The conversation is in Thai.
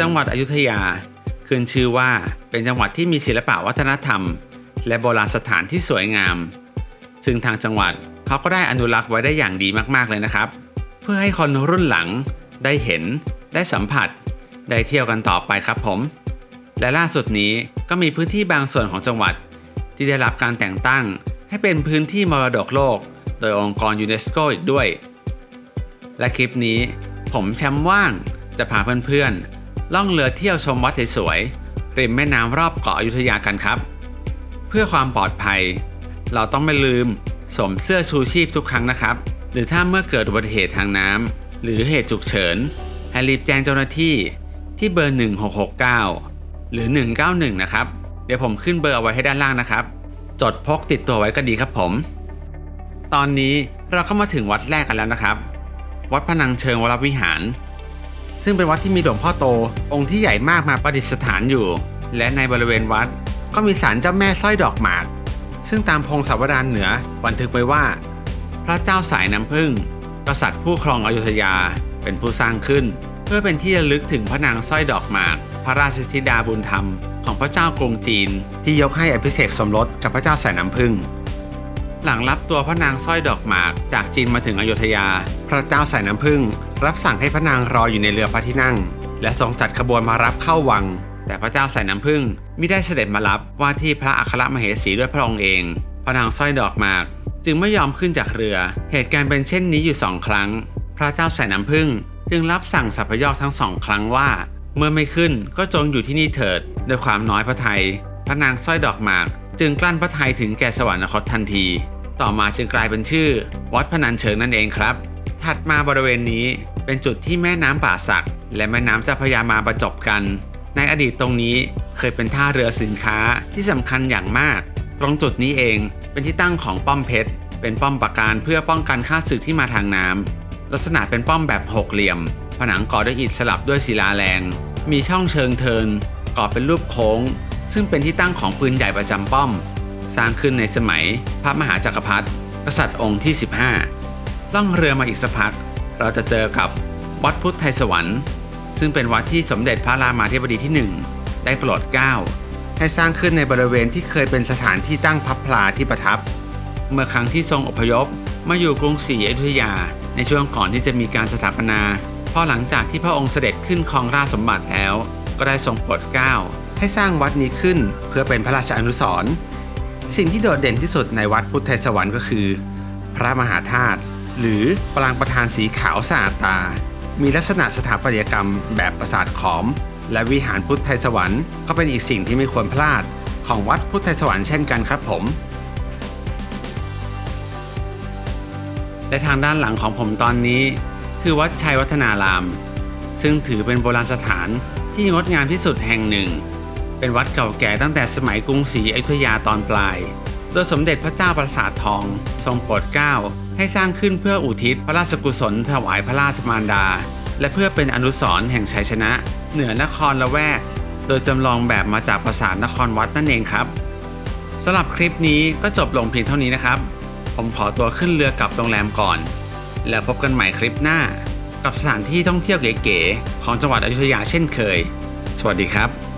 จังหวัดอยุธยาขึ้นชื่อว่าเป็นจังหวัดที่มีศิลปะวัฒนธรรม และโบราณสถานที่สวยงาม ซึ่งทางจังหวัดเขาก็ได้อนุรักษ์ไว้ได้อย่างดีมากๆเลยนะครับ เพื่อให้คนรุ่นหลังได้เห็น ได้สัมผัส ได้เที่ยวกันต่อไปครับผม และล่าสุดนี้ก็มีพื้นที่บางส่วนของจังหวัด ที่ได้รับการแต่งตั้งให้เป็นพื้นที่มรดกโลก โดยองค์กรยูเนสโกอีกด้วย และคลิปนี้ผมแชมป์ว่างจะพาเพื่อนๆ ล่องเรือเที่ยวชมวัดสวยๆริมแม่น้ำรอบเกาะอยุธยากันครับ เพื่อความปลอดภัย เราต้องไม่ลืมสวมเสื้อชูชีพทุกครั้งนะครับ หรือถ้าเมื่อเกิดอุบัติเหตุทางน้ำหรือเหตุฉุกเฉินให้รีบแจ้งเจ้าหน้าที่ที่เบอร์ 1669 หรือ 191 นะครับ เดี๋ยวผมขึ้นเบอร์เอาไว้ให้ด้านล่างนะครับ จดพกติดตัวไว้ก็ดีครับผม ตอนนี้เราก็มาถึงวัดแรกกันแล้วนะครับ วัดพนังเชิงวรวิหาร ซึ่งเป็นวัดที่มีหลวงพ่อโต องค์ที่ใหญ่มากมาประดิษฐานอยู่ และในบริเวณวัดก็มีศาลเจ้าแม่สร้อยดอกหมาก ซึ่งตามพงศาวดารเหนือบันทึกไว้ว่า พระเจ้าสายน้ำผึ้งกษัตริย์ผู้ครองอยุธยาเป็นผู้สร้างขึ้น เพื่อเป็นที่ระลึกถึงพระนางสร้อยดอกหมาก พระราชธิดาบุญธรรม ของพระเจ้ากรุงจีน ที่ยกให้อภิเษกสมรสกับพระเจ้าสายน้ำผึ้ง หลังรับตัวพระนางสร้อยดอกหมากจากจีนมาถึงอยุธยา พระเจ้าสายน้ำผึ้งรับสั่งให้พระนางรออยู่ในเรือพระที่นั่ง และทรงจัดขบวนมารับเข้าวัง แต่พระเจ้าสายน้ำผึ้งไม่ได้เสด็จมารับว่าที่พระอัครมเหสีด้วยพระองค์เอง พระนางสร้อยดอกหมาก จึงไม่ยอมขึ้นจากเรือ เหตุการณ์เป็นเช่นนี้อยู่สองครั้ง พระเจ้าสายน้ำผึ้งจึงรับสั่งสัพยอกทั้งสองครั้งว่า เมื่อไม่ขึ้นก็จงอยู่ที่นี่เถิด ด้วยความน้อยพระทัยพระนางสร้อยดอกหมาก จึงกลั้นพระทัยถึงแก่สวรรคตทันที ต่อมาจึงกลายเป็นชื่อ วัดพนันเชิงนั่นเองครับ ถัดมาบริเวณนี้เป็นจุดที่แม่น้ำป่าสัก และแม่น้ำเจ้าพยามาประจบกัน ในอดีตตรงนี้เคยเป็นท่าเรือสินค้าที่สำคัญอย่างมาก ตรงจุดนี้เองเป็นที่ตั้งของป้อมเพชร เป็นป้อมปราการเพื่อป้องกันข้าศึกที่มาทางน้ำลักษณะเป็นป้อมแบบหกเหลี่ยม ผนังก่อด้วยอิฐสลับด้วยศิลาแรง มีช่องเชิงเทินก่อเป็นรูปโค้ง ซึ่งเป็นที่ตั้งของปืนใหญ่ประจำป้อม สร้างขึ้นในสมัยพระมหาจักรพรรดิกษัตริย์องค์ที่ 15 ล่องเรือมาอีกสักพัก เราจะเจอกับวัดพุทธไทยสวรรค์ ซึ่งเป็นวัดที่สมเด็จพระรามาธิบดีที่ 1 ได้โปรดเกล้าให้สร้างขึ้นในบริเวณที่เคยเป็นสถานที่ตั้งพับพลาที่ประทับ เมื่อครั้งที่ทรงอพยพมาอยู่กรุงศรีอยุธยา ในช่วงก่อนที่จะมีการสถาปนาพอหลังจากที่พระองค์เสด็จขึ้นครองราชสมบัติแล้ว ก็ได้ทรงโปรดเกล้า ให้สร้างวัดนี้ขึ้นเพื่อเป็นพระราชอนุสรณ์สิ่งที่โดดเด่นที่สุดในวัดพุทธไทยสวรรค์ก็คือ พระมหาธาตุหรือปรางประธานสีขาวสะอาดตา มีลักษณะสถาปัตยกรรมแบบปราสาทขอม และวิหารพุทธไทยสวรรค์ก็เป็นอีกสิ่งที่ไม่ควรพลาดของวัดพุทธไทยสวรรค์เช่นกันครับผม และทางด้านหลังของผมตอนนี้คือวัดชัยวัฒนาราม ซึ่งถือเป็นโบราณสถานที่งดงามที่สุดแห่งหนึ่ง เป็นวัดเก่าแก่ตั้งแต่สมัยกรุงศรีอยุธยาตอนปลาย โดยสมเด็จพระเจ้าปราสาททองทรงโปรดเกล้าให้สร้างขึ้นเพื่ออุทิศพระราชกุศลถวายพระราชมารดา และเพื่อเป็นอนุสรณ์แห่งชัยชนะ เหนือนครละแวก โดยจำลองแบบมาจากปราสาทนครวัดนั่นเองครับสำหรับคลิปนี้ก็จบลงเพียงเท่านี้นะครับ ผมขอตัวขึ้นเรือกลับโรงแรมก่อน แล้วพบกันใหม่คลิปหน้า กับสถานที่ท่องเที่ยวเก๋ๆของจังหวัดอยุธยาเช่นเคย สวัสดีครับ